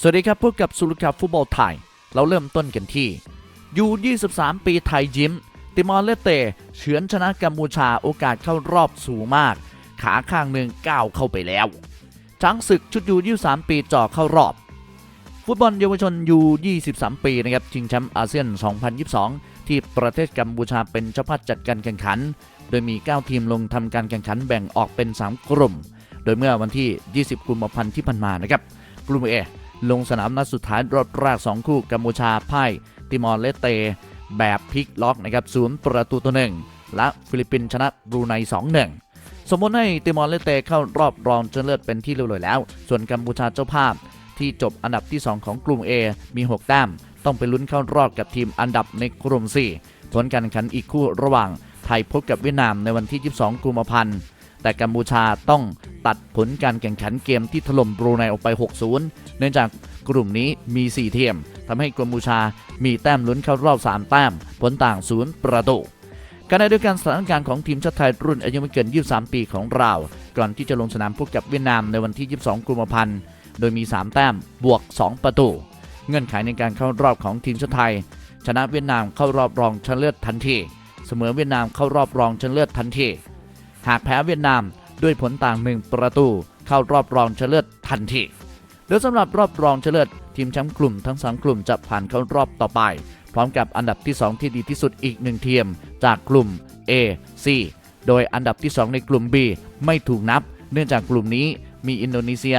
สวัสดีครับพบกับสุรคับฟุตบอลไทย เราเริ่มต้นกันที่ยู23 ปีไทยยิ้ม ติมอร์เลเตเฉือนชนะกัมพูชาโอกาสเข้ารอบสูงมาก ขาข้างหนึ่งก้าวเข้าไปแล้วช้างศึกชุดยู23 ปีจ่อเข้ารอบ ฟุตบอลเยาวชนยู23 ปีนะครับชิงแชมป์อาเซียน 2022 ที่ประเทศกัมพูชาเป็นเจ้าภาพจัดการแข่งขัน โดยมี 9 ทีมลงทำการแข่งขันแบ่งออกเป็น 3 กลุ่ม โดยเมื่อวันที่ 20 กุมภาพันธ์ที่ผ่านมานะครับกลุ่ม A ลงสนามนัดสุดท้ายรอบแรก 2 คู่กัมพูชาพ่ายติมอร์เลสเต แบบพลิกล็อกนะครับศูนย์ประตูต่อหนึ่งและฟิลิปปินส์ชนะบรูไน2-1 สมมติให้ติมอร์เลสเตเข้ารอบรองชนะเลิศเป็นที่เรียบร้อยแล้ว ส่วนกัมพูชาเจ้าภาพ ที่จบอันดับที่ 2 ของกลุ่ม A มี 6 แต้ม ต้องไปลุ้นเข้ารอบกับทีมอันดับในกลุ่ม 4 ผลการแข่งขันอีกคู่ระหว่างไทยพบกับเวียดนามในวันที่ 22 กุมภาพันธ์แต่กัมพูชาต้อง ตัดผลการแข่งขันเกมที่ถล่มบรูไนออกไป 6-0 เนื่องจากกลุ่มนี้มี4ทีมทำให้กัมพูชามีแต้มลุ้นเข้ารอบ 3 แต้ม ผลต่าง 0 ประตูขณะเดียกันสถานการณ์ของทีมชาติไทยรุ่นอายุไม่เกิน 23 ปีของเรา ก่อนที่จะลงสนามพบกับเวียดนามในวันที่ 22 กุมภาพันธ์ โดยมี 3 แต้มบวก 2 ประตู เงื่อนไขในการเข้ารอบของทีมชาติไทย ชนะเวียดนามเข้ารอบรองชนะเลิศทันที เสมอเวียดนามเข้ารอบรองชนะเลิศทันที หากแพ้เวียดนาม ด้วยผลต่าง 1 ประตู เข้ารอบรองชนะเลิศทันที โดยสำหรับรอบรองชนะเลิศทีมแชมป์กลุ่มทั้ง 3 กลุ่มจะผ่านเข้ารอบต่อไป พร้อมกับอันดับที่ 2 ที่ดีที่สุดอีกหนึ่งทีมจากกลุ่ม A C โดยอันดับที่ 2 ในกลุ่ม B ไม่ถูกนับ เนื่องจากกลุ่มนี้มีอินโดนีเซีย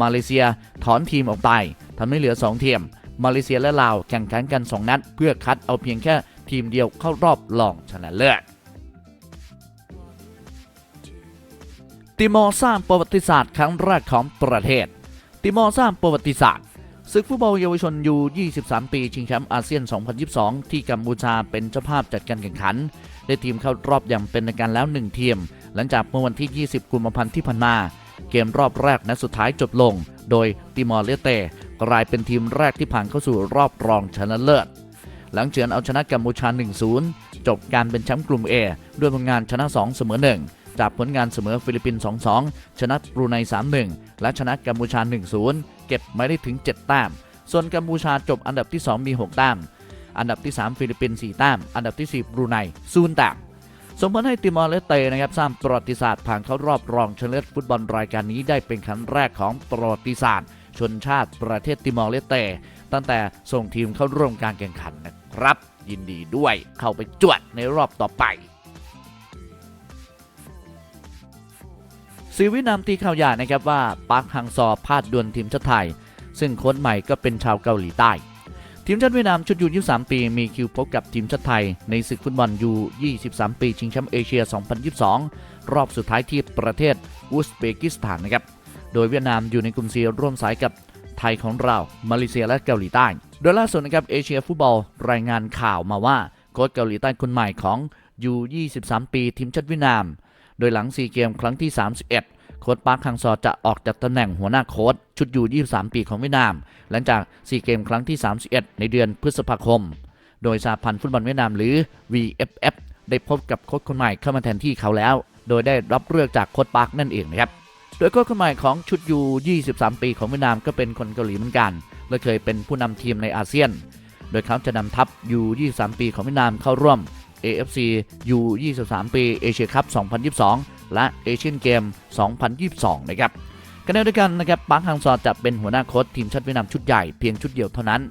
มาเลเซีย ถอนทีมออกไปทำให้เหลือ 2 ทีม มาเลเซียและลาวแข่งขันกัน 2 นัด เพื่อคัดเอาเพียงแค่ทีมเดียวเข้ารอบรองชนะเลิศ ติมอร์สร้างประวัติศาสตร์ครั้งแรกของประเทศ ติมอร์สร้างประวัติศาสตร์ศึกฟุตบอลเยาวชนยู 23 ปี ชิงแชมป์อาเซียน 2022 ที่กัมพูชาเป็นเจ้าภาพจัดการแข่งขัน ได้ทีมเข้ารอบอย่างเป็นทางการแล้ว 1 ทีม หลังจากเมื่อวันที่ 20 กุมภาพันธ์ที่ผ่านมา เกมรอบแรกนัดสุดท้ายจบลง โดยติมอร์เลสเตกลายเป็นทีมแรกที่ผ่านเข้าสู่รอบรองชนะเลิศ หลังเฉือนเอาชนะกัมพูชา 1-0 จบการเป็นแชมป์กลุ่ม A ด้วยผลงานชนะ 2 เสมอ 1 จากผลงานเสมอฟิลิปปินส์2-2 ชนะบรูไน 3-1 และชนะกัมพูชา 1-0 เก็บไม่ได้ถึง 7 แต้ม ส่วนกัมพูชาจบอันดับที่ 2 มี 6 แต้ม อันดับที่ 3 ฟิลิปปินส์ 4 แต้ม อันดับที่ 4 บรูไน0แต้มส่งผลให้ติมอร์เลสเตนะครับสร้างประวัติศาสตร์ผ่านเข้ารอบรองชนะเลิศฟุตบอลรายการนี้ได้เป็นครั้งแรกของประวัติศาสตร์ ชนชาติประเทศติมอร์เลสเต ตั้งแต่ส่งทีมเข้าร่วมการแข่งขันนะครับ ยินดีด้วยเข้าไปจวดในรอบต่อไป ซีวินามตีข่าวใหญ่นะครับว่าปาร์คฮังซอพาดดวลทีมชาติไทย ซึ่งโค้ชใหม่ก็เป็นชาวเกาหลีใต้ ทีมชาติเวียดนามชุดยู23 ปีมีคิวพบกับทีมชาติไทย ในศึกฟุตบอลยู23 ปีชิงแชมป์เอเชีย 2022 รอบสุดท้ายที่ประเทศอุซเบกิสถานนะครับโดยเวียดนามอยู่ในกลุ่ม C ร่วมสายกับไทยของเรา มาเลเซียและเกาหลีใต้ โดยล่าสุดนะครับเอเชียฟุตบอลรายงานข่าวมาว่าโค้ชเกาหลีใต้คนใหม่ของยู23 ปีทีมชาติเวียดนาม โดยหลังซีเกมครั้งที่ 31 โค้ชปาร์คฮังซอจะออกจากตำแหน่งหัวหน้าโค้ชชุดยู23 ปีของเวียดนาม หลังจากซีเกมครั้งที่ 31 ในเดือนพฤษภาคม โดยสหพันธ์ฟุตบอลเวียดนามหรือ VFF ได้พบกับโค้ชคนใหม่เข้ามาแทนที่เขาแล้ว โดยได้รับเลือกจากโค้ชปาร์คนั่นเองนะครับโดยโค้ชคนใหม่ของชุดยู23 ปีของเวียดนามก็เป็นคนเกาหลีเหมือนกัน และเคยเป็นผู้นำทีมในอาเซียน โดยเขาจะนำทัพยู23 ปีของเวียดนามเข้าร่วม AFC U 23 ปีเอเชียคัพ 2022 และเอเชียนเกม 2022 นะครับขณะเดียวกันนะครับปาร์คฮังซอจะเป็นหัวหน้าโค้ชทีมชาติเวียดนามชุดใหญ่เพียงชุดเดียวเท่านั้น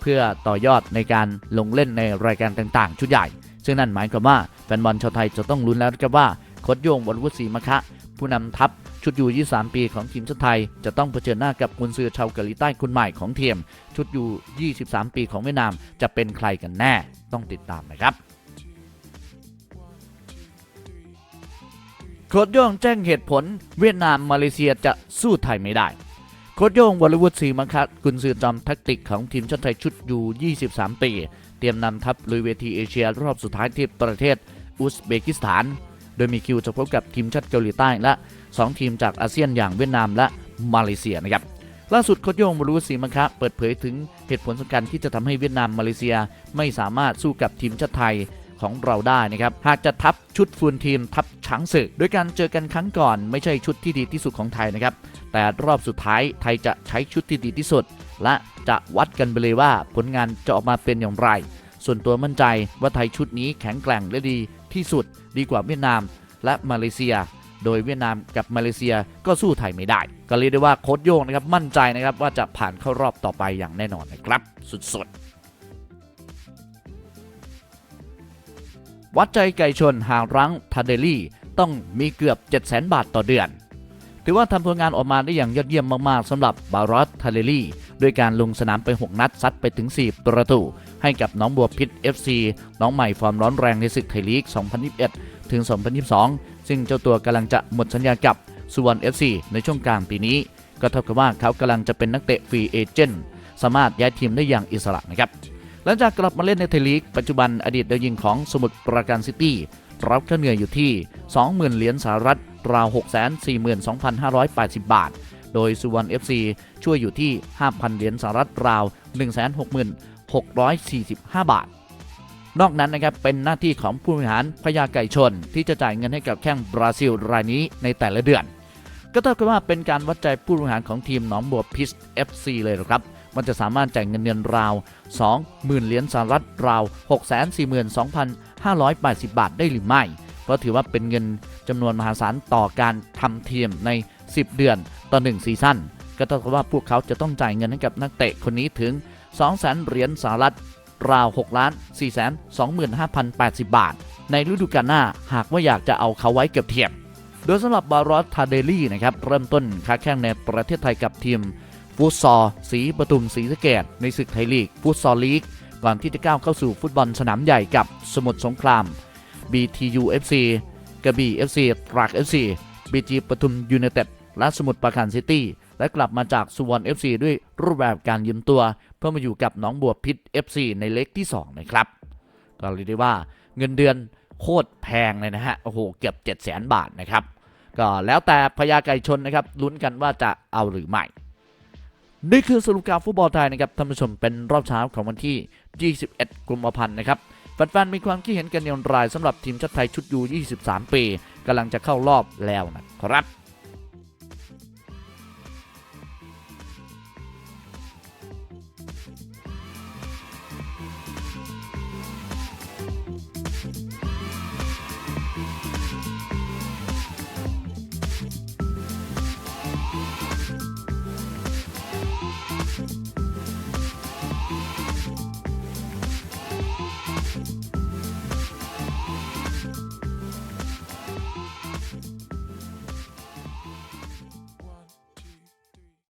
เพื่อต่อยอดในการลงเล่นในรายการต่างๆ ชุดใหญ่ ซึ่งนั่นหมายความว่าแฟนบอลชาวไทยจะต้องลุ้นแล้วนะครับว่าโค้ชโยงวรวุฒิศรีมะคะ ผู้นำทัพชุดยู23 ปีของทีมชาติไทย จะต้องเผชิญหน้ากับกุนซือชาวเกาหลีใต้คนใหม่ของทีมชุดยู23 ปีของเวียดนามจะเป็นใครกันแน่ต้องติดตามนะครับ โค้ชโย่งแจ้งเหตุผล เวียดนามมาเลเซียจะสู้ไทยไม่ได้ โค้ชโย่งวรวุฒิศรีมังคัดกุนซือจอมแทคติกของทีมชาติไทยชุดยู 23 ปี เตรียมนำทัพลุยเวทีเอเชียรอบสุดท้ายที่ประเทศอุซเบกิสถาน โดยมีคิวจะพบกับทีมชาติเกาหลีใต้และ 2 ทีมจากอาเซียนอย่างเวียดนามและมาเลเซียนะครับล่าสุดโค้ชโยงวรวุฒิศรีมังคะเปิดเผยถึงเหตุผลสำคัญที่จะทำให้เวียดนามมาเลเซียไม่สามารถสู้กับทีมชาติไทย ของเราได้นะครับ หากจะทับชุดฟูลทีมทับช้างศึกโดยการเจอกันครั้งก่อนไม่ใช่ชุดที่ดีที่สุดของไทยนะครับ แต่รอบสุดท้ายไทยจะใช้ชุดที่ดีที่สุด และจะวัดกันไปเลยว่าผลงานจะออกมาเป็นอย่างไร ส่วนตัวมั่นใจว่าไทยชุดนี้แข็งแกร่งและดีที่สุดดีกว่าเวียดนาม และมาเลเซีย โดยเวียดนามกับมาเลเซียก็สู้ไทยไม่ได้ ก็เรียกได้ว่าโค้ชโยงนะครับมั่นใจนะครับว่าจะผ่านเข้ารอบต่อไปอย่างแน่นอนนะครับ สุดๆ วัดใจไก่ชนหางรั้งทาเดลี่ต้องมีเกือบ700,000 บาทต่อเดือน ถือว่าทำผลงานออกมาได้อย่างยอดเยี่ยมมากๆสำหรับบารอสทาเลลี่ด้วยการลงสนามไป 6 นัดซัดไปถึง 4 ประตู ให้กับน้องบัวพิษ FC น้องใหม่ฟอร์มร้อนแรงในศึกไทยลีก 2021 ถึง 2022 ซึ่งเจ้าตัวกำลังจะหมดสัญญากับสุวรรณ FC ในช่วงกลางปีนี้ ก็เท่ากับว่าเขากำลังจะเป็นนักเตะฟรีเอเจนต์สามารถย้ายทีมได้อย่างอิสระนะครับ ลังจากกลับมาเล่นในไทยลีก ปัจจุบันอดีตดาวยิงของสมุทรปราการซิตี้รับค่าเหนื่อยอยู่ที่ 20,000 เหรียญสหรัฐราว 642,580 บาท โดยสุวรรณ FC ช่วยอยู่ที่ 5,000 เหรียญสหรัฐราว 166,645 บาท นอกนั้นนะครับเป็นหน้าที่ของผู้บริหารพญาไก่ชน ที่จะจ่ายเงินให้กับแข้งบราซิลรายนี้ในแต่ละเดือน ก็เท่ากับว่าเป็นการวัดใจผู้บริหารของทีมหนองบัวพิษ FC เลยครับ มันจะสามารถแจ่ายเงินเดือนราว 20,000 เหรียญสหรัฐราว 642,580 บาทได้หรือไม่ เพราะถือว่าเป็นเงินจำนวนมหาศาลต่อการทำทีมใน 10 เดือนต่อ 1 ซีซั่นก็เท่ากับว่าพวกเขาจะต้องจ่ายเงินให้กับนักเตะคนนี้ถึง 200,000 เหรียญสหรัฐราว6ล้าน4 25,080 บาท ในฤดูกาลหน้าหากว่าอยากจะเอาเขาไว้เก็บเทียบ โดยสำหรับบารอสทาเดลี่นะครับ เริ่มต้นค้าแข่งในประเทศไทยกับทีม ฟุตซอลสีปทุมสีสะเกดในศึกไทยลีก ฟุตซอลลีก ก่อนที่จะก้าวเข้าสู่ฟุตบอลสนามใหญ่กับสมุทรสงคราม BTU FC กระบี่ FC ตราก FC BG ปทุมยูไนเต็ดและสมุทรปราการซิตี้และกลับมาจากสุวรรณ FC ด้วยรูปแบบการยืมตัว เพื่อมาอยู่กับน้องบัวพิษ FC ในเล็กที่ 2 นะครับ ก็เรียกได้ว่าเงินเดือนโคตรแพงเลยนะฮะ โอ้โห เกือบ 7 0 0 0 0 0 บาทนะครับ ก็แล้วแต่พญาไก่ชนนะครับ ลุ้นกันว่าจะเอาหรือไม่ นี่คือสรุปการฟุตบอลไทยนะครับท่านผู้ชมเป็นรอบเช้าของวันที่ 21 กุมภาพันธ์นะครับแฟนๆมีความคิดเห็นกันอย่างไรสำหรับทีมชาติไทยชุดยู23 ปีกำลังจะเข้ารอบแล้วนะครับ